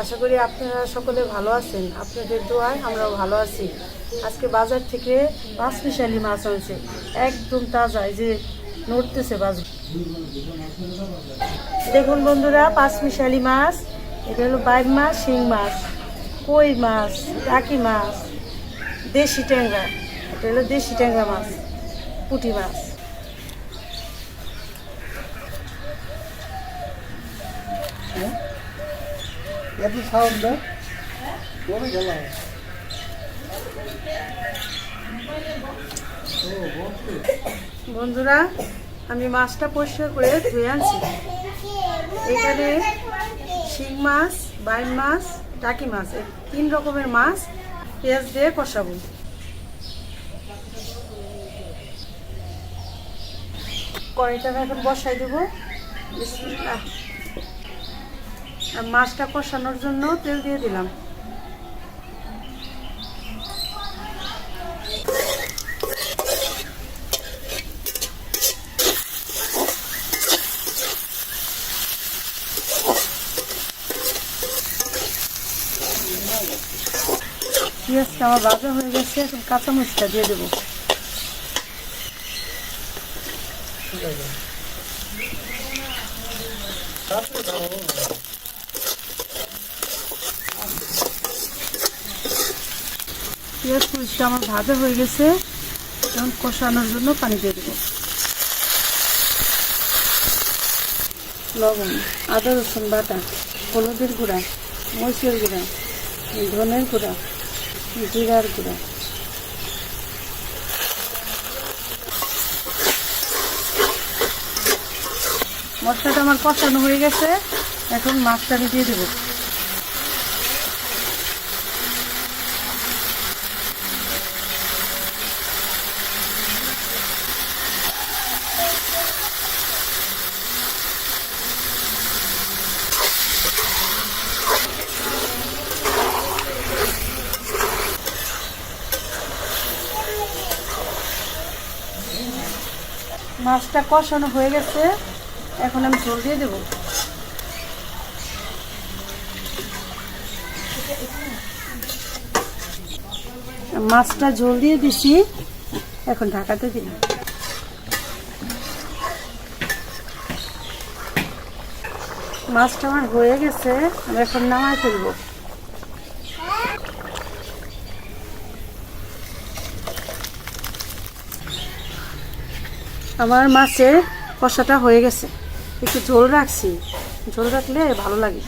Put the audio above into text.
আশা করি আপনারা সকলে ভালো আছেন। আপনাদের দোয়ায় আমরাও ভালো আছি। আজকে বাজার থেকে পাঁচ মিশালি মাছ আনছে। একদম তাজা, এই যে নড়তেছে বাজার। দেখুন বন্ধুরা পাঁচ মিশালি মাছ, এটা হলো বাইর মাছ, শিং মাছ, কই মাছ, টাকি মাছ, দেশি ট্যাংরা, এটা হলো দেশি ট্যাংরা মাছ, পুঁটি মাছ। বন্ধুরা, আমি মাছটা পরিষ্কার করে ধুয়ে আনছি। এখানে শিং মাছ, বাইন মাছ, টাকি মাছ তিন রকমের মাছ পেঁয়াজ দিয়ে কষাবো। কড়াইটা এখন বসাই দেবো। মাছটা কষানোর জন্য তেল দিয়ে দিলাম। পেঁয়াজটা আমার ভাজা হয়ে গেছে, এখন কাঁচামরিচটা দিয়ে দেবো। পেঁয়াজ মরিচটা আমার ভাজা হয়ে গেছে, এখন কষানোর জন্য পানি দিয়ে দেবো। লবণ, আদা, রসুন বাটা, হলুদের গুঁড়া, মরিচের গুঁড়া, ধনের গুঁড়া, জিরার গুঁড়া। মশলাটা আমার কষানো হয়ে গেছে, এখন মাছটা দিয়ে দেবো। মাছটা কষানো হয়ে গেছে। এখন আমি জল দিয়ে দেবো। মাছটা ঝোল দিয়ে দিছি। এখন ঢাকাতে দিলাম মাছটা আমার হয়ে গেছে। আমি এখন নামাই ফেলব। আমার মাছের কষাটা হয়ে গেছে। একটু ঝোল রাখছি। ঝোল রাখলে ভালো লাগে।